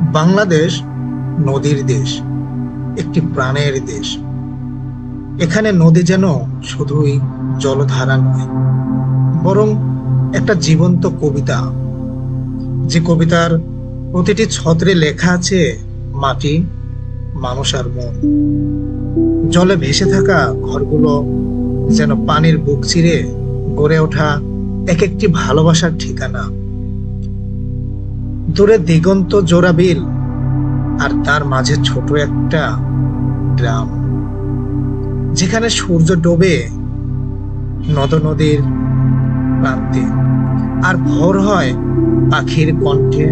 বাংলাদেশ নদীর দেশ, একটি প্রাণের দেশ। এখানে নদী যেন শুধুই জলধারা নয়, বরং একটা জীবন্ত কবিতা। যে কবিতার প্রতিটি ছত্রে লেখা আছে, মাটি, মানুষ আর মন। জলে ভেসে থাকা ঘরগুলো যেন পানির বুক চিরে গড়ে ওঠা এক একটি ভালোবাসার ঠিকানা। দূরে দিগন্ত জোড়া বিল আর তার মাঝে ছোট একটা গ্রাম, যেখানে সূর্য ডোবে নদ নদীর প্রান্তে। আর ভোর হয় পাখির কণ্ঠে,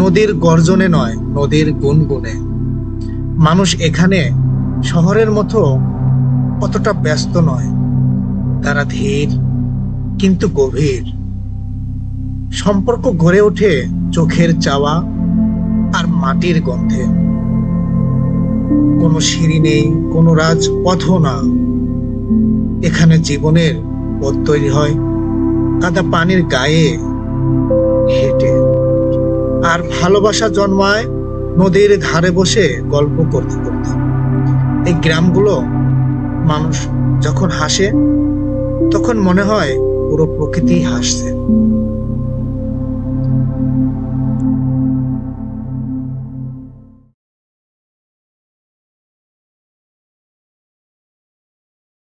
নদীর গর্জনে নয়, নদীর গুনগুনে। মানুষ এখানে শহরের মতো অতটা ব্যস্ত নয়, তারা ধীর কিন্তু গভীর। সম্পর্ক গড়ে ওঠে চোখের চাওয়া আর মাটির গন্ধে। কোনো সিঁড়ি নেই, কোনো রাজপথও না। এখানে জীবনের পথ তৈরি হয় কাদা পানির গায়ে হেঁটে। আর ভালোবাসা জন্মায় নদীর ধারে বসে গল্প করতে করতে। এই গ্রামগুলো মানুষ যখন হাসে, তখন মনে হয় পুরো প্রকৃতি হাসছে।